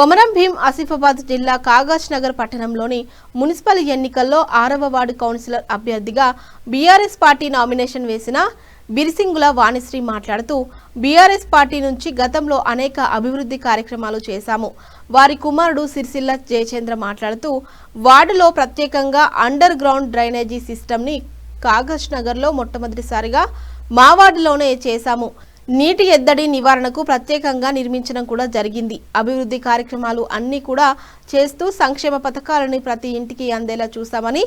కొమరం భీం ఆసిఫాబాద్ జిల్లా కాగజ్ నగర్ పట్టణంలోని మున్సిపల్ ఎన్నికల్లో ఆరవ వార్డు కౌన్సిలర్ అభ్యర్థిగా బీఆర్ఎస్ పార్టీ నామినేషన్ వేసిన బిరిసింగుల వాణిశ్రీ మాట్లాడుతూ బీఆర్ఎస్ పార్టీ నుంచి గతంలో అనేక అభివృద్ధి కార్యక్రమాలు చేశాము. వారి కుమారుడు సిరిసిల్ల జయచంద్ర మాట్లాడుతూ వార్డులో ప్రత్యేకంగా అండర్ గ్రౌండ్ డ్రైనేజీ సిస్టమ్ని కాగజ్ నగర్లో మొట్టమొదటిసారిగా మా వార్డులోనే చేశాము. నీటి ఎద్దడి నివారణకు ప్రత్యేకంగా నిర్మించడం కూడా జరిగింది. అభివృద్ధి కార్యక్రమాలు అన్నీ కూడా చేస్తూ సంక్షేమ పథకాలని ప్రతి ఇంటికి అందేలా చూశామని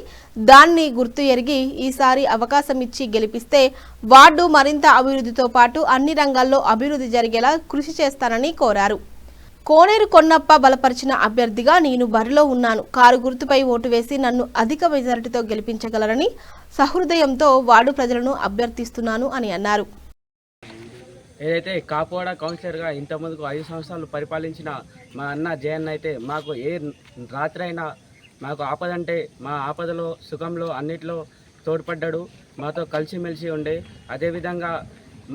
దాన్ని గుర్తు ఎరిగి ఈసారి అవకాశం ఇచ్చి గెలిపిస్తే వార్డు మరింత అభివృద్ధితో పాటు అన్ని రంగాల్లో అభివృద్ధి జరిగేలా కృషి చేస్తానని కోరారు. కోనేరు కొన్నప్ప బలపరిచిన అభ్యర్థిగా నేను బరిలో ఉన్నాను. కారు గుర్తుపై ఓటు వేసి నన్ను అధిక మెజారిటీతో గెలిపించగలరని సహృదయంతో వార్డు ప్రజలను అభ్యర్థిస్తున్నాను అని అన్నారు. ఏదైతే కాపువాడ కౌన్సిలర్గా ఇంతకుముందుకు ఐదు సంవత్సరాలు పరిపాలించిన మా అన్న జయన్ అయితే మాకు ఏ రాత్రి అయినా మాకు ఆపదంటే మా ఆపదలో సుఖంలో అన్నిట్లో తోడ్పడ్డాడు. మాతో కలిసిమెలిసి ఉండే. అదేవిధంగా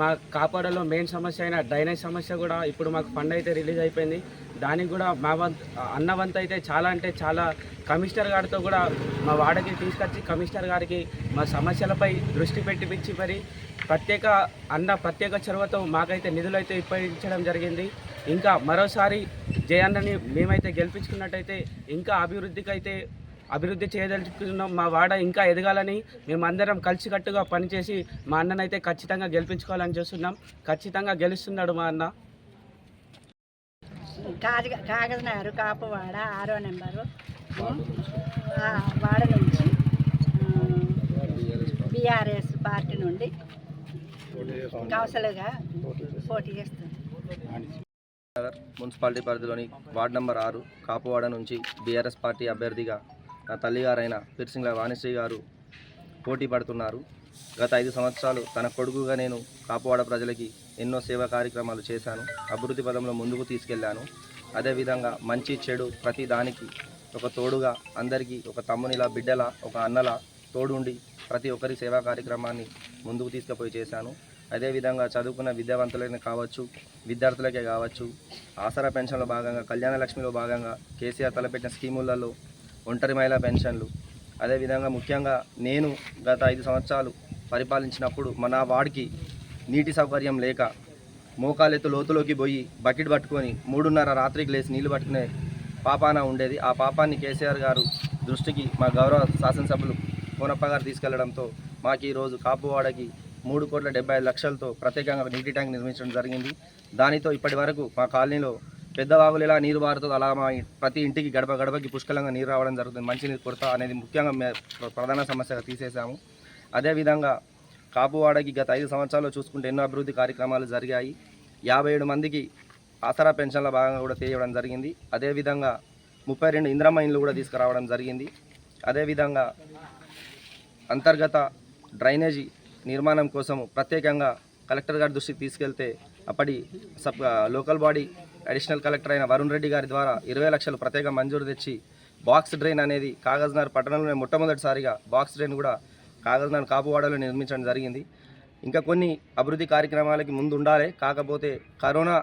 మా కాపాడలో మెయిన్ సమస్య అయిన డ్రైనేజ్ సమస్య కూడా ఇప్పుడు మాకు ఫండ్ అయితే రిలీజ్ అయిపోయింది. దానికి కూడా మా వంత్ అన్న అయితే చాలా అంటే చాలా కమిషనర్ గారితో కూడా మా వాడకి తీసుకొచ్చి కమిషనర్ గారికి మా సమస్యలపై దృష్టి పెట్టిపించి మరి ప్రత్యేక అన్న ప్రత్యేక చొరవతో మాకైతే నిధులు అయితే ఇప్పించడం జరిగింది. ఇంకా మరోసారి జయన్నని మేమైతే గెలిపించుకున్నట్టయితే ఇంకా అభివృద్ధికి అయితే అభివృద్ధి చేయదలుచుకున్నాం మా వాడ ఇంకా ఎదగాలని మేమందరం కలిసికట్టుగా పనిచేసి మా అన్ననైతే ఖచ్చితంగా గెలిపించుకోవాలని చూస్తున్నాం. ఖచ్చితంగా గెలుస్తున్నాడు మా అన్న. కాజ కాగజనగర్ కాపువాడ ఆరో నెంబరు. వాడ నుంచి బీఆర్ఎస్ పార్టీ నుండి కౌన్సిలర్గా పోటీ చేస్తుంది. మున్సిపాలిటీ పరిధిలోని వార్డు నంబర్ ఆరు కాపువాడ నుంచి బీఆర్ఎస్ పార్టీ అభ్యర్థిగా నా తల్లిగారైన పిర్సింగ్ల వాణిశ్రీ గారు పోటీ పడుతున్నారు. గత ఐదు సంవత్సరాలు తన కొడుకుగా నేను కాపువాడ ప్రజలకి ఎన్నో సేవా కార్యక్రమాలు చేశాను. అభివృద్ధి పదంలో ముందుకు తీసుకెళ్ళాను. అదేవిధంగా మంచి చెడు ప్రతి దానికి ఒక తోడుగా అందరికీ ఒక తమ్మునిలా బిడ్డల ఒక అన్నల తోడుండి ప్రతి ఒక్కరి సేవా కార్యక్రమాన్ని ముందుకు తీసుకుపోయి చేశాను. అదేవిధంగా చదువుకున్న విద్యావంతులైన కావచ్చు విద్యార్థులకే కావచ్చు ఆసరా పెన్షన్లో భాగంగా కళ్యాణ లక్ష్మిలో భాగంగా కేసీఆర్ తలపెట్టిన స్కీములలో ఒంటరి మహిళా పెన్షన్లు. అదేవిధంగా ముఖ్యంగా నేను గత ఐదు సంవత్సరాలు పరిపాలించినప్పుడు మన వాడికి నీటి సౌకర్యం లేక మోకాలెత్తు లోతులోకి పోయి బకెట్ పట్టుకొని మూడున్నర రాత్రికి లేచి నీళ్ళు పట్టుకునే పాపాన ఉండేది. ఆ పాపాన్ని కేసీఆర్ గారు దృష్టికి మా గౌరవ శాసనసభ్యులు కోనప్ప గారు తీసుకెళ్ళడంతో మాకు ఈరోజు కాపువాడకి మూడు కోట్ల డెబ్బై లక్షలతో ప్రత్యేకంగా నీటి ట్యాంక్ నిర్మించడం జరిగింది. దానితో ఇప్పటి వరకు మా కాలనీలో పెద్ద వాగులు ఎలా నీరు పారుతుందో అలా మా ప్రతి ఇంటికి గడప గడపకి పుష్కలంగా నీరు రావడం జరుగుతుంది. మంచినీరు కొరత అనేది ముఖ్యంగా మే ప్రధాన సమస్యగా తీసేశాము. అదేవిధంగా కాపువాడకి గత ఐదు సంవత్సరాల్లో చూసుకుంటే ఎన్నో అభివృద్ధి కార్యక్రమాలు జరిగాయి. యాభై ఏడు మందికి ఆసరా పెన్షన్ల భాగంగా కూడా తీయడం జరిగింది. అదేవిధంగా ముప్పై రెండు ఇంద్రమ్మ ఇండ్లు కూడా తీసుకురావడం జరిగింది. అదేవిధంగా అంతర్గత డ్రైనేజీ నిర్మాణం కోసం ప్రత్యేకంగా కలెక్టర్ గారి దృష్టికి తీసుకెళ్తే అప్పటి sub local body additional collector అయిన వరుణ్ రెడ్డి గారి ద్వారా ఇరవై లక్షలు ప్రత్యేక మంజూరు తెచ్చి బాక్స్ డ్రైన్ అనేది కాగజ్నగర్ పట్టణంలోనే మొట్టమొదటిసారిగా బాక్స్ డ్రైన్ కూడా కాగజ్నగర్ కాపువాడలో నిర్మించడం జరిగింది. ఇంకా కొన్ని అభివృద్ధి కార్యక్రమాలకి ముందు ఉండాలి. కాకపోతే కరోనా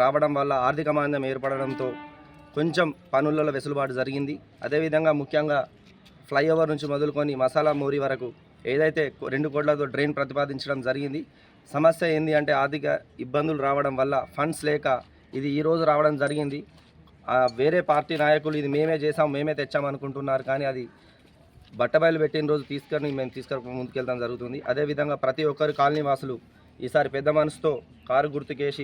రావడం వల్ల ఆర్థిక మాంద్యం ఏర్పడడంతో కొంచెం పనులలో వెసులుబాటు జరిగింది. అదేవిధంగా ముఖ్యంగా ఫ్లైఓవర్ నుంచి మొదలుకొని మసాలా మోరీ వరకు ఏదైతే రెండు కోట్లతో డ్రైన్ ప్రతిపాదించడం జరిగింది సమస్య ఏంది అంటే ఆర్థిక ఇబ్బందులు రావడం వల్ల ఫండ్స్ లేక ఇది ఈరోజు రావడం జరిగింది. వేరే పార్టీ నాయకులు ఇది మేమే చేసాం మేమే తెచ్చాం అనుకుంటున్నారు కానీ అది బట్టబయలు పెట్టిన రోజు తీసుకొని మేము తీసుకొని ముందుకెళ్తాం జరుగుతుంది. అదేవిధంగా ప్రతి ఒక్కరు కాలనీ వాసులు ఈసారి పెద్ద మనసుతో కారు గుర్తుకేసి